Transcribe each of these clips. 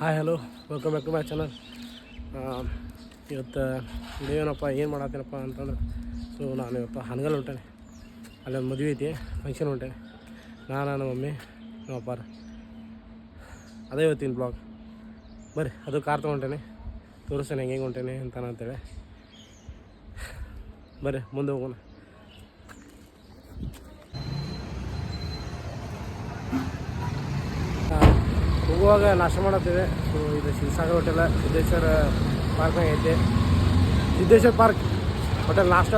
Hi hello welcome back to my channel ಇವತ್ತು ಏನಪ್ಪ ಏನು ಮಾಡತ್ತೀನಪ್ಪ ಅಂತಂದ್ರೆ, ಸೊ ನಾನು ಇವತ್ತು ಹನಗಲ್ ಹೊಂಟೇನೆ. ಅಲ್ಲೊಂದು ಮದುವೆ ಐತಿ ಫಂಕ್ಷನ್ ಹೊಂಟೇನೆ. ನಾನು ನನ್ನ ಮಮ್ಮಿ, ನಮ್ಮ ಅಪ್ಪಾರ ಅದೇ ಇವತ್ತಿನ ಬ್ಲಾಗ್ ಬರ್ರಿ, ಅದು ಕಾರ್ ತೊಗೊಂಡೇನೆ. ತೋರಿಸ್ತೇನೆ ಹೆಂಗೆ ಹೆಂಗೆ ಹೊಂಟೇನೆ ಅಂತ ಅಂತೇಳಿ. ಬರ್ರಿ, ಮುಂದೆ ಹೋಗೋಣ. ಹೋಗುವಾಗ ನಾಶ ಮಾಡತ್ತೇವೆ ಸೊ, ಇದು ಶಿವಸಾಗರ್ ಹೋಟೆಲ, ಸಿದ್ದೇಶ್ವರ ಪಾರ್ಕ್ನಾಗ ಐತೆ. ಸಿದ್ದೇಶ್ವರ ಪಾರ್ಕ್ ಹೋಟೆಲ್ ನಾಷ್ಟ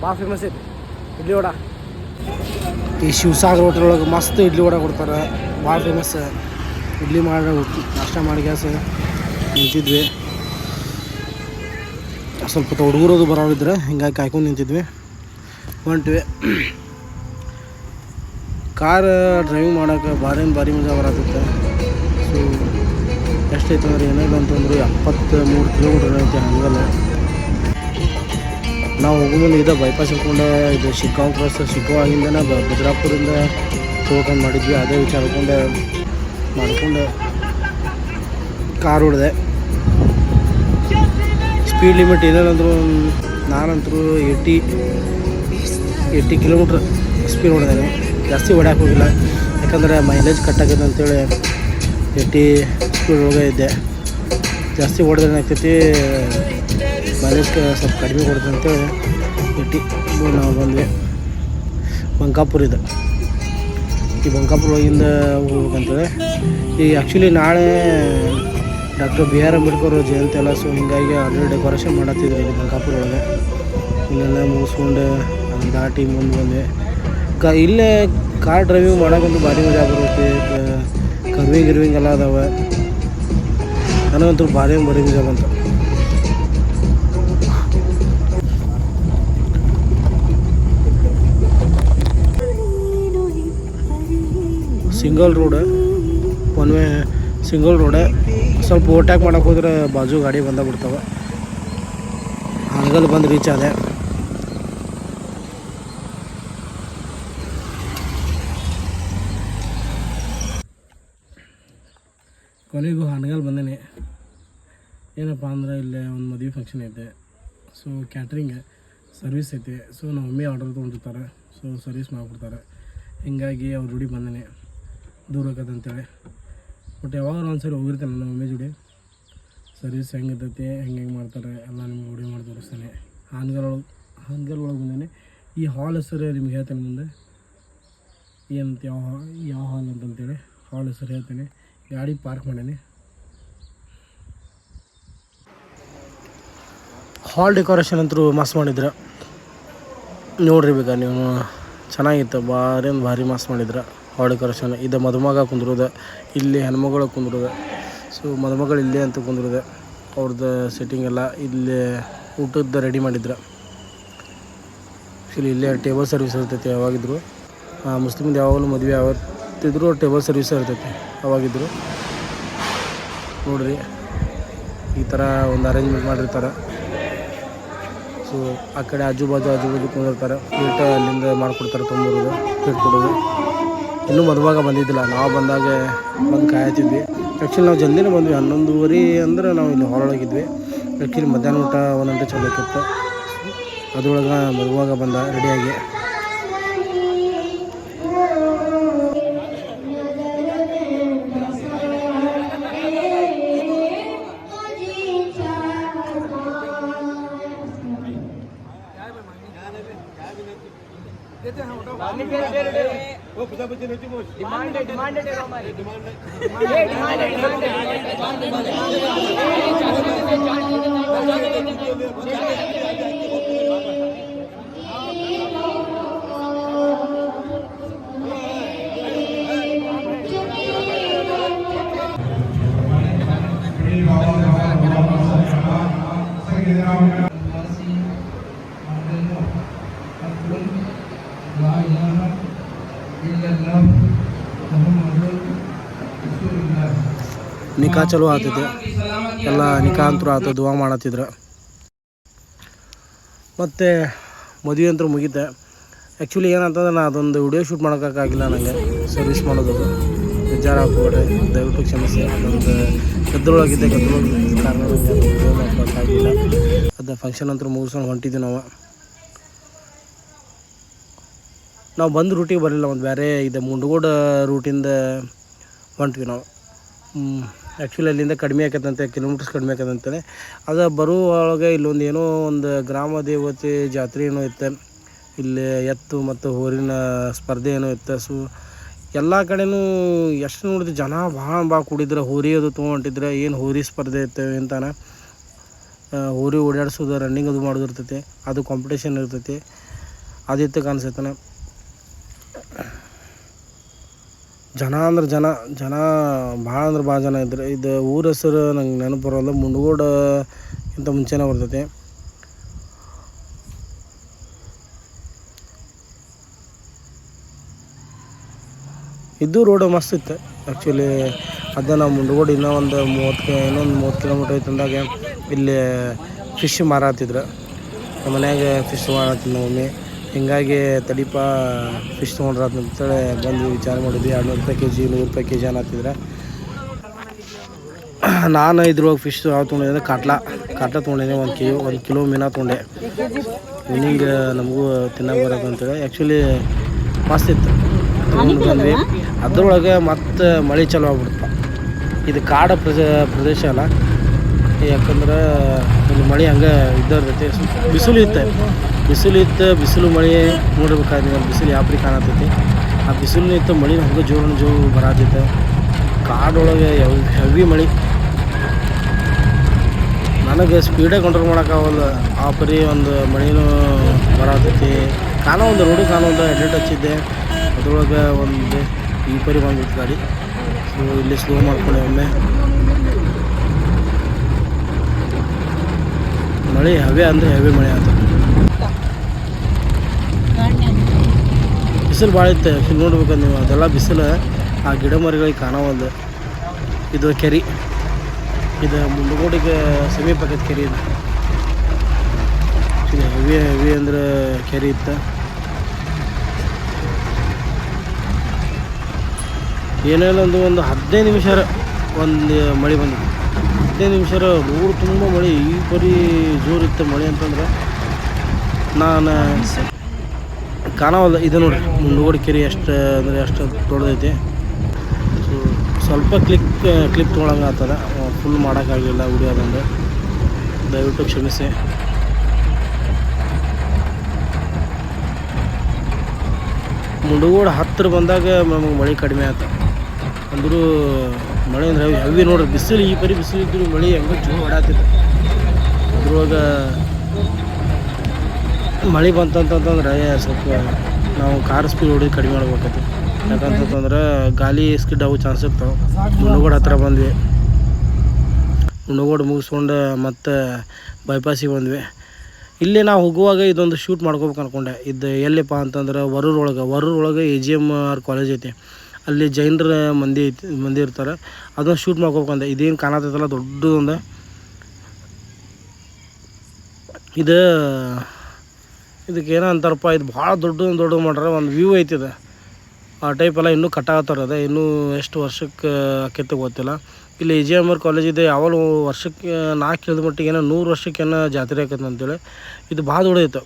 ಭಾಳ ಫೇಮಸ್ ಐತಿ. ಇಡ್ಲಿ ವಡ. ಈ ಶಿವಸಾಗರ್ ಹೋಟೆಲ್ ಒಳಗೆ ಮಸ್ತ್ ಇಡ್ಲಿ ವಡ ಕೊಡ್ತಾರೆ. ಭಾಳ ಫೇಮಸ್ ಇಡ್ಲಿ ಮಾಡಿ, ನಾಷ್ಟ ಮಾಡಿ, ಗ್ಯಾಸ್ ನಿಂತಿದ್ವಿ. ಸ್ವಲ್ಪ ಹುಡುಗರದು ಬರೋದಿದ್ರೆ ಹಿಂಗಾಗಿ ಕಾಯ್ಕೊಂಡು ನಿಂತಿದ್ವಿ. ಹೊಂಟ್ವಿ. ಕಾರ್ ಡ್ರೈವಿಂಗ್ ಮಾಡೋಕೆ ಭಾರಿ ಭಾರಿ ಮಜಾ ಬರತ್ತೈತೆ ಸೊ ಎಷ್ಟೈತೆ ಅಂದ್ರೆ ಏನಿಲ್ಲ ಅಂತಂದ್ರೆ ಎಪ್ಪತ್ತು ಮೂರು ಕಿಲೋಮೀಟರ್ ಐತೆ ಹಂಗಲ್ಲ ನಾವು ಹೋಗೋದ್ರಲ್ಲಿ ಇದೇ ಬೈಪಾಸ್ ಹಿಡ್ಕೊಂಡು, ಇದು ಶಿಗ್ಗಾಂವ್ ಕ್ರಾಸ್ ಶಿಗ್ಗಾವಾಗಿಂದನೇ ಬ ಭದ್ರಾಪುರಿಂದ ತೊಳ್ಕೊಂಡು ಮಾಡಿದ್ವಿ, ಅದೇ ವಿಚಾರಕೊಂಡೆ ಮಾಡ್ಕೊಂಡು. ಕಾರ್ ಹೊಡೆದೆ. ಸ್ಪೀಡ್ ಲಿಮಿಟ್ ಏನೇನಂದ್ರು ನಾನಂತರೂ ಏಯ್ಟಿ ಏಯ್ಟಿ ಕಿಲೋಮೀಟ್ರ್ ಸ್ಪೀಡ್ ಹೊಡೆದೇನೆ ಜಾಸ್ತಿ ಹೊಡ್ಯಾಕೆ ಹೋಗಿಲ್ಲ. ಯಾಕಂದರೆ ಮೈಲೇಜ್ ಕಟ್ಟಾಗಿದೆ ಅಂತೇಳಿ ಏಯ್ಟಿ ಸ್ಪೀಡ್ ಒಳಗೆ ಇದ್ದೆ. ಜಾಸ್ತಿ ಹೊಡೆದ್ರೆ ಏನಾಗ್ತೈತಿ ಮೈಲೇಜ್ ಸ್ವಲ್ಪ ಕಡಿಮೆ ಕೊಡುತ್ತೆ ಅಂತೇಳಿ ಏಯ್ಟಿ ನಾವು ಬಂದ್ವಿ. ಬಂಕಾಪುರ ಇದು. ಈ ಬಂಕಾಪುರ ಒಳಗಿಂದ ಹೋಗ್ಬೇಕಂತೇಳಿ ಈ ಆ್ಯಕ್ಚುಲಿ ನಾಳೆ doctor B R Ambedkar Jayanti ಎಲ್ಲ ಸೊ ಹಿಂಗಾಗಿ ಆಲ್ರೆಡಿ ಡೆಕೋರೇಷನ್ ಮಾಡತ್ತಿದ್ರು ಇಲ್ಲಿ ಬಂಕಾಪುರ ಒಳಗೆ. ಇಲ್ಲೆಲ್ಲ ಮುಗಿಸ್ಕೊಂಡು ದಾಟಿ ಮುಂದೆ ಬಂದೆ ಕ ಇಲ್ಲೇ ಕಾರ್ ಡ್ರೈವಿಂಗ್ ಮಾಡೋಕ್ಕಂತೂ ಭಾರಿ ಮಜಾ ಬರುತ್ತೆ. ಕರ್ವಿಂಗ್ ಗಿರ್ವಿಂಗ್ ಎಲ್ಲ ಅದಾವೆ. ನನಗಂತೂ ಭಾರಿ ಭಾರಿ ಮಜಾ ಬಂತು. Single road, one way single road, ಸ್ವಲ್ಪ ಓವರ್ಟ್ಯಾಕ್ ಮಾಡೋಕೆ ಹೋದ್ರೆ ಬಾಜು ಗಾಡಿ ಬಂದ ಬಿಡ್ತಾವೆ. ಹಂಗಲ್ಲಿ ಬಂದು ರೀಚ್ ಆದೆ. ಕೊನೆಗೂ ಹನಗಲ್ ಬಂದೇನೆ. ಏನಪ್ಪ ಅಂದ್ರೆ ಇಲ್ಲೇ ಒಂದು ಮದುವೆ ಫಂಕ್ಷನ್ ಐತೆ. ಸೊ ಕ್ಯಾಟ್ರಿಂಗ್ ಸರ್ವಿಸ್ ಐತೆ. ಸೊ ನಮ್ಮ ಮಮ್ಮಿ ಆರ್ಡರ್ ತೊಗೊಂಡಿರ್ತಾರೆ. ಸೊ ಸರ್ವಿಸ್ ಮಾಡಿಬಿಡ್ತಾರೆ. ಹಿಂಗಾಗಿ ಅವ್ರ ರೂಢಿ ಬಂದೇನೆ. ದೂರ ಅಂತೇಳಿ. ಬಟ್ ಯಾವಾಗ ಒಂದು ಸರಿ ಹೋಗಿರ್ತೇನೆ ನಮ್ಮ ಮಮ್ಮಿ ಜೋಡಿ. ಸರ್ವಿಸ್ ಹೆಂಗಿರ್ತೈತಿ ಹೆಂಗೆ ಹೆಂಗೆ ಮಾಡ್ತಾರೆ, ಎಲ್ಲ ನಿಮ್ಗೆ ರೂಢಿ ಮಾಡಿ ತೋರಿಸ್ತೇನೆ. ಹಾನ್ಗಲ್ ಒಳಗೆ ಹಾನ್ಗಲ್ ಒಳಗೆ ಬಂದೇನೆ. ಈ ಹಾಲ್ ಹೆಸರು ನಿಮ್ಗೆ ಹೇಳ್ತೇನೆ ಮುಂದೆ. ಏನಂತ ಯಾವ ಯಾವ ಹಾಲ್ ಅಂತಂತೇಳಿ. ಹಾಲ್ ಹೆಸರು ಹೇಳ್ತೇನೆ. ಗಾಡಿ ಪಾರ್ಕ್ ಮಾಡೀನಿ. ಹಾಲ್ ಡೆಕೋರೇಷನ್ ಅಂತೂ ಮಸ್ತ್ ಮಾಡಿದ್ರು. ನೋಡ್ರಿ ಬೇಕಾ ನೀವು. ಚೆನ್ನಾಗಿತ್ತು, ಭಾರಿ ಒಂದು ಭಾರಿ ಮಸ್ತ್ ಮಾಡಿದ್ರು ಹಾಲ್ ಡೆಕೋರೇಷನ್ ಇದು ಮದುಮಗ ಕುಂದ್ರದ, ಇಲ್ಲಿ ಹೆಣ್ಮಗಳು ಕುಂದ್ರದ. ಸೊ ಮದುಮಗಳು ಇಲ್ಲೇ ಅಂತ ಕುಂದ್ರದ. ಅವ್ರದ್ದು ಸೆಟ್ಟಿಂಗ್ ಎಲ್ಲ ಇಲ್ಲಿ ಊಟದ್ದು ರೆಡಿ ಮಾಡಿದ್ರು. ಆ್ಯಕ್ಚುಲಿ ಇಲ್ಲೇ ಟೇಬಲ್ ಸರ್ವಿಸ್ ಇರ್ತೈತಿ ಯಾವಾಗಿದ್ರು. ಮುಸ್ಲಿಮ್ದು ಯಾವಾಗಲೂ ಮದುವೆ ಯಾವತ್ತಿದ್ರು ಟೇಬಲ್ ಸರ್ವಿಸ್ ಇರ್ತೈತಿ, ಅವಾಗಿದ್ರು. ನೋಡ್ರಿ, ಈ ಥರ ಒಂದು ಅರೇಂಜ್ಮೆಂಟ್ ಮಾಡಿರ್ತಾರೆ. ಸೊ ಆ ಕಡೆ ಆಜು ಬಾಜು ಆಜು ಬಾಜು ಕುಂದಿರ್ತಾರೆ. ಪ್ಲೇಟ್ ಅಲ್ಲಿಂದ ಮಾಡಿಕೊಡ್ತಾರೆ ತೊಂಬರೋದು ಪ್ಲೇಟ್ ಕೊಡೋದು. ಇನ್ನೂ ಮದುವಾಗ ಬಂದಿದ್ದಿಲ್ಲ. ನಾವು ಬಂದಾಗ ಬಂದು ಕಾಯತಿದ್ವಿ. ಆ್ಯಕ್ಚುಲಿ ನಾವು ಜಲ್ದಿನೇ ಬಂದ್ವಿ. ಹನ್ನೊಂದುವರೆ ಅಂದ್ರೆ ನಾವು ಇಲ್ಲಿ ಹೊರೊಳಗಿದ್ವಿ ಆ್ಯಕ್ಚುಲಿ ಮಧ್ಯಾಹ್ನ ಊಟ ಒಂದು ಗಂಟೆ ಚಲೋ ಅದರೊಳಗೆ ಅದ್ರೊಳಗೆ ಮದುವಾಗ ಬಂದ ರೆಡಿಯಾಗಿ لا إله ನಿಕಾ ಚಲೋ ಆಗ್ತೈತೆ ಎಲ್ಲ ನಿಕಾ ಅಂತರೂ ಆತ ದುವಾ ಮಾಡತ್ತಿದ್ರು. ಮತ್ತು ಮದುವೆ ಅಂತೂ ಮುಗೀತೆ. ಆ್ಯಕ್ಚುಲಿ ಏನಂತಂದ್ರೆ ನಾನು ಅದೊಂದು ವಿಡಿಯೋ ಶೂಟ್ ಮಾಡೋಕ್ಕಾಗಿಲ್ಲ ನನಗೆ ಸರ್ವಿಸ್ ಮಾಡೋದು. ಬೇಜಾರು ಹಾಕೋಬೇಡ್ರಿ ದಯವಿಟ್ಟು ಕ್ಷಮಿಸಿ. ಅದೊಂದು ಗದ್ದಲೊಳಗಿದ್ದೆ. ಗದ್ದಲೊಳಗಿದ್ದ ಕಾರಣ ನನಗೆ ವಿಡಿಯೋ ಮಾಡೋಕ್ಕಾಗಿಲ್ಲ ಅದು ಫಂಕ್ಷನ್ ಅಂತೂ ಮುಗಿಸ್ಕೊಂಡು ಹೊಂಟಿದ್ವಿ ನಾವು. ನಾವು ಬಂದು ರೂಟಿಗೆ ಬರಲಿಲ್ಲ, ಒಂದು ಬೇರೆ ಇದು, ಮುಂಡಗೋಡ ರೂಟಿಂದ ಹೊಂಟ್ವಿ ನಾವು. ಆ್ಯಕ್ಚುಲಿ ಅಲ್ಲಿಂದ ಕಡಿಮೆ ಆಕತ್ತಂತೆ ಕಿಲೋಮೀಟರ್ಸ್ ಕಡಿಮೆ ಆಕತ್ತಂತಾನೆ ಅದು ಬರುವೊಳಗೆ ಇಲ್ಲೊಂದು ಏನೋ ಒಂದು ಗ್ರಾಮ ದೇವತೆ ಜಾತ್ರೆ ಏನೋ ಇತ್ತು. ಇಲ್ಲಿ ಎತ್ತು ಮತ್ತು ಹೋರಿನ ಸ್ಪರ್ಧೆ ಏನೋ ಇತ್ತು. ಸೊ ಎಲ್ಲ ಕಡೆನೂ ಎಷ್ಟು ನೋಡಿದ್ರೆ ಜನ ಭಾಳ ಭಾಳ ಕೂಡಿದ್ರೆ, ಹೋರಿ ಅದು ತೊಗೊಂಡಿದ್ರೆ ಏನು ಹೋರಿ ಸ್ಪರ್ಧೆ ಇತ್ತು ಅಂತಾನೆ. ಹೋರಿ ಓಡಾಡಿಸೋದು ರನ್ನಿಂಗ್ ಅದು ಮಾಡೋದು ಇರ್ತೈತಿ, ಅದು ಕಾಂಪಿಟೇಷನ್ ಇರ್ತೈತಿ. ಅದಿತ್ತು ಕಾಣಿಸ್ತೈತನ ಜನ ಅಂದ್ರೆ ಜನ ಜನ ಭಾಳ ಅಂದ್ರೆ ಭಾಳ ಜನ ಇದ್ರು, ಇದು ಊರ ಹೆಸರು ನಂಗೆ ನೆನಪು ಬರೋಲ್ಲ ಮುಂಡಗೋಡ ಇಂತ ಮುಂಚೆನೇ ಬರ್ತೈತಿ. ಇದು ರೋಡ್ ಮಸ್ತ್ ಇತ್ತು ಆ್ಯಕ್ಚುಲಿ ಅದೇ ನಾವು ಮುಂಡಗೋಡು ಇನ್ನೂ ಒಂದು ಮೂವತ್ತು ಇನ್ನೊಂದು ಮೂವತ್ತು ಕಿಲೋಮೀಟ್ರ್ ಐತೆ ಅಂದಾಗ. ಇಲ್ಲಿ ಫಿಶ್ ಮಾರಾತಿದ್ರು. ನಮ್ಮ ಮನ್ಯಾಗ ಫಿಶ್ ಮಾರಾತಿದ್ದ ಮಮ್ಮಿ ಹಿಂಗಾಗಿ ತಡಿಪ ಫಿಶ್ ತೊಗೊಂಡ್ರ ಅಂತೇಳಿ ಬಂದು ವಿಚಾರ ಮಾಡಿದ್ವಿ. ಎರಡುನೂರು ರೂಪಾಯಿ ಕೆ ಜಿ ನೂರು ರೂಪಾಯಿ ಕೆ ಜಿ ಅನ್ನತ್ತಿದ್ರೆ ನಾನು ಇದ್ರೊಳಗೆ ಫಿಶ್ ಯಾವ ತೊಗೊಂಡಿದ್ದೆ ಕಾಟ್ಲಾ. ಕಾಟ್ಲಾ ತೊಗೊಂಡಿದ್ದೆ ಒಂದು ಕೆ ಒಂದು ಕಿಲೋ ಮೀನಾ ತೊಗೊಂಡೆ. ಮೀನಿಂಗ್ ನಮಗೂ ತಿನ್ನಕ್ಕೆ ಬರೋದು ಅಂತೇಳಿ. ಆ್ಯಕ್ಚುಲಿ ಮಸ್ತ್ ಇತ್ತು. ತೊಗೊಂಡು ಬಂದ್ವಿ. ಅದ್ರೊಳಗೆ ಮತ್ತೆ ಮಳೆ ಚಾಲು ಆಗ್ಬಿಡ್ತಪ್ಪ ಇದು ಕಾಡ ಪ್ರದೇಶ ಪ್ರದೇಶ ಅಲ್ಲ ಯಾಕಂದ್ರೆ ಇಲ್ಲಿ ಮಳೆ ಹಂಗೆ ಇದ್ದರ್ತೈತಿ ಬಿಸಿಲು ಇತ್ತು ಬಿಸಿಲು ಇತ್ತು ಬಿಸಿಲು ಮಳೆ ನೋಡ್ಬೇಕಾದ್ರೆ ಬಿಸಿಲು ಯಾವ ಪರಿ ಕಾಣತೈತಿ. ಆ ಬಿಸಿಲು ಇತ್ತು ಮಳೆ ಹಂಗೆ ಜೋರು ಜೋರು ಬರತೈತೆ. ಕಾಡೊಳಗೆ ಹೆವಿ ಮಳೆ. ನನಗೆ ಸ್ಪೀಡಾಗಿ ಕಂಟ್ರೋಲ್ ಮಾಡೋಕ್ಕಾಗಲ್ಲ ಆ ಪರಿ ಒಂದು ಮಳೆನೂ ಬರತೈತಿ. ಕಾಣೋ ಒಂದು ರೋಡು ಕಾಣೋ ಒಂದು ಎಡೆಟ್ ಹಚ್ಚಿದ್ದೆ. ಅದರೊಳಗೆ ಒಂದು ಈ ಪರಿ ಬಂದಿತ್ತು ಗಾಡಿ. ಸೊ ಇಲ್ಲಿ ಸ್ಲೋ ಮಾಡ್ಕೊಂಡೆ ಒಮ್ಮೆ. ಮಳೆ, ಹವೆ ಅಂದರೆ ಹೆವಿ ಮಳೆ ಆಯ್ತು ಬಿಸಿಲು ಭಾಳ ಇತ್ತು ಆ್ಯಕ್ಚುಲಿ ನೋಡ್ಬೇಕು ನೀವು. ಅದೆಲ್ಲ ಬಿಸಿಲು, ಆ ಗಿಡ ಮರಗಳಿಗೆ ಕಾಣವಲ್ದು ಇದು ಕೆರೆ. ಇದು ಮುಂಡಗೋಡಿಗೆ ಸಮೀಪ ಆಗೈತೆ ಕೆರೆ ಇದು. ಇದು ಹೆವಿ ಹೆವಿ ಅಂದ್ರೆ ಕೆರೆ ಇತ್ತು. ಏನೇನೊಂದು ಒಂದು ಒಂದು ಹದಿನೈದು ನಿಮಿಷ ಒಂದು ಮಳೆ ಬಂದಿತ್ತು ಹದಿನೈದು ನಿಮಿಷ ಊರು ತುಂಬ ಮಳೆ. ಈ ಪರಿ ಜೋರು ಇತ್ತು ಮಳೆ ಅಂತಂದ್ರೆ ನಾನು ಕಾಣವಲ್ಲ. ಇದು ನೋಡಿ ಮುಂಡಗೋಡಿ ಕೆರೆ ಎಷ್ಟು ಅಂದರೆ ಎಷ್ಟು ದೊಡ್ಡದೈತಿ. ಸೊ ಸ್ವಲ್ಪ ಕ್ಲಿಕ್ ಕ್ಲಿಪ್ ತೊಗೊಳಂಗೆ ಆಗ್ತದೆ. ಫುಲ್ ಮಾಡೋಕ್ಕಾಗಲಿಲ್ಲ ವಿಡಿಯೋದಂದು ದಯವಿಟ್ಟು ಕ್ಷಮಿಸಿ. ಮುಂಡಗೋಡು ಹತ್ತಿರ ಬಂದಾಗ ನಮಗೆ ಮಳೆ ಕಡಿಮೆ ಆಯ್ತು ಅಂದರೂ ಮಳೆ ಅಂದ್ರೆ ಹೆವಿ ನೋಡ್ರಿ, ಬಿಸಿಲು ಈ ಪರಿ ಬಿಸಿಲು ಇದ್ರು ಮಳೆ ಹೆಂಗೆ ಜೋರು ಹೊಡಾತಿತ್ತು ಅದ್ರೊಳಗೆ ಮಳೆ ಬಂತಂತಂತಂದ್ರೆ ಸ್ವಲ್ಪ ನಾವು ಕಾರ್ ಸ್ಪೀಡ್ ಹೊಡಿದು ಕಡಿಮೆ ಮಾಡ್ಬೇಕೈತಿ. ಯಾಕಂತಂತಂದ್ರೆ ಗಾಲಿ ಸ್ಕಿಡ್ ಆಗೋ ಚಾನ್ಸ್ ಇರ್ತಾವೆ ಮುನ್ನಗೋಡು ಹತ್ರ ಬಂದ್ವಿ. ಮುನ್ನಗೋಡು ಮುಗಿಸ್ಕೊಂಡು ಮತ್ತೆ ಬೈಪಾಸಿಗೆ ಬಂದ್ವಿ. ಇಲ್ಲಿ ನಾವು ಹೋಗುವಾಗ ಇದೊಂದು ಶೂಟ್ ಮಾಡ್ಕೋಬೇಕು ಅನ್ಕೊಂಡೆ. ಇದು ಎಲ್ಲಿಪ್ಪ ಅಂತಂದ್ರೆ, ವರೂರೊಳಗೆ ವರೂರೊಳಗೆ A G M R college ಐತಿ. ಅಲ್ಲಿ ಜೈನರ ಮಂದಿ ಐತಿ, ಮಂದಿ ಇರ್ತಾರೆ. ಅದನ್ನು ಶೂಟ್ ಮಾಡ್ಕೋಬೇಕಂದೆ ಇದೇನು ಕಾಣತೈತಲ್ಲ, ದೊಡ್ಡದೊಂದು. ಇದು ಇದಕ್ಕೆ ಏನೋ ಅಂತಾರಪ್ಪ, ಇದು ಭಾಳ ದೊಡ್ಡ ದೊಡ್ಡ ಮಾಡ್ರೆ ಒಂದು ವ್ಯೂ ಐತಿ ಇದು. ಆ ಟೈಪ್ ಎಲ್ಲ ಇನ್ನೂ ಕಟ್ಟಾಕತ್ತಾರ ಅದ. ಇನ್ನೂ ಎಷ್ಟು ವರ್ಷಕ್ಕೆ ಆಕೈತೆ ಗೊತ್ತಿಲ್ಲ. ಇಲ್ಲಿ A G M R college ಇದೆ. ಯಾವಾಗ ವರ್ಷಕ್ಕೆ ನಾಲ್ಕು ಕೇಳಿದ ಮಟ್ಟಿಗೆ ಏನೋ ನೂರು ವರ್ಷಕ್ಕೇನೋ ಜಾತ್ರೆ ಆಕೈತೆ ಅಂತೇಳಿ. ಇದು ಭಾಳ ದೊಡ್ಡದೈತೆ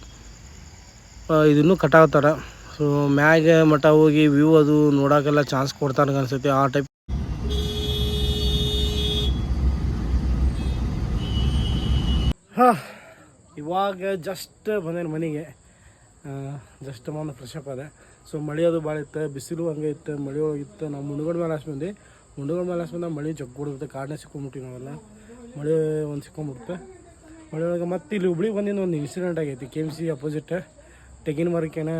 ಇದು ಇನ್ನೂ ಕಟ್ಟಾಕತ್ತಾರ ಸೊ ಮ್ಯಾಗ ಮಠ ಹೋಗಿ ವ್ಯೂ ಅದು ನೋಡೋಕೆಲ್ಲ ಚಾನ್ಸ್ ಕೊಡ್ತಾರೆ ಅನ್ಸುತ್ತೆ ಆ ಟೈಪ್ ಹಾಂ, ಇವಾಗ ಜಸ್ಟ್ ಬಂದೇನು ಮನೆಗೆ. ಜಸ್ಟ್ ಬಂದು ಫ್ರೆಶ್ ಅಪ್ ಅದ ಸೊ ಮಳೆ ಅದು ಭಾಳ ಇತ್ತು, ಬಿಸಿಲು ಹಂಗೆ ಇತ್ತು, ಮಳೆ ಇತ್ತು. ನಾವು ಮುಂಡುಗಡೆ ಮೇಲೆ ಹಾಸ್ಬಂದು ಬಂದು ಮುಂಡ್ಗಡೆ ಮೇಲೆ ಹಾಸ್ಬಂದು ಮಳೆ ಜಗ್ಗೊಡ್ಬಿಡ್ತು ಕಾಡನ್ನೇ ಸಿಕ್ಕೊಂಬಿಟ್ಟಿವಿ ನಾವೆಲ್ಲ. ಮಳೆ ಒಂದು ಸಿಕ್ಕೊಂಬಿಡುತ್ತೆ ಮಳೆ ಒಳಗೆ ಮತ್ತೆ ಇಲ್ಲಿ ಹುಬ್ಳಿಗೆ ಬಂದಿದ್ದು ಒಂದು ಇನ್ಸಿಡೆಂಟ್ ಆಗೈತಿ ಕೆ ಎಂ ಸಿ ಅಪೋಸಿಟ್ ತೆಗಿನ ಮರಕ್ಕೇನ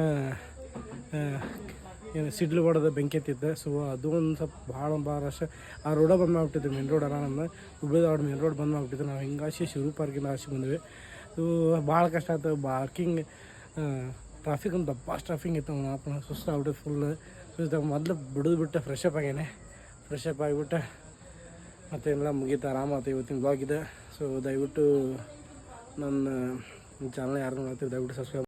ಏನು ಸಿಡ್ಲು ಹೊಡೆದ ಬೆಂಕಿ ಎತ್ತಿದ್ದೆ. ಸೊ ಅದು ಒಂದು ಸ್ವಲ್ಪ ಭಾಳ ಭಾಳ ರಶ್. ಆ ರೋಡ ಬಂದ್ ಮಾಡ್ಬಿಟ್ಟಿದ್ದೆ ಮೇನ್ ರೋಡ್ ಅಲ್ಲ ನಮ್ಮ ಮೇನ್ ರೋಡ್ ಬಂದ್ ಮಾಡ್ಬಿಟ್ಟಿದ್ದೆ ನಾವು ಹಿಂಗಾಶಿ ಶಿರು ಪಾರ್ಕಿಂದ ಆಶಿ ಬಂದ್ವಿ. ಸೊ ಭಾಳ ಕಷ್ಟ ಆಯ್ತು. ಪಾರ್ಕಿಂಗ್ ಟ್ರಾಫಿಕ್ ಒಂದು ದಪ್ಪ ಟ್ರಾಫಿಕ್ ಇತ್ತು. ನಾವು ಸುಸ್ತು ಆಗ್ಬಿಟ್ಟು ಫುಲ್ ಸುಸ್ತ ಮೊದಲು ಬಿಡೋದು ಬಿಟ್ಟು ಫ್ರೆಶ್ ಅಪ್ ಆಗೇನೆ. ಫ್ರೆಶ್ ಅಪ್ ಆಗಿಬಿಟ್ಟು ಮತ್ತು ಎಲ್ಲ ಮುಗೀತು ಆರಾಮಾಯ್ತು ಇವತ್ತಿನ ಬ್ಲಾಗ್ ಇದೆ. ಸೊ ದಯವಿಟ್ಟು ನನ್ನ ಚಾನಲ್ ಯಾರು ನೋಡ್ತೀವಿ ದಯವಿಟ್ಟು ಸಬ್ಸ್ಕ್ರೈಬ್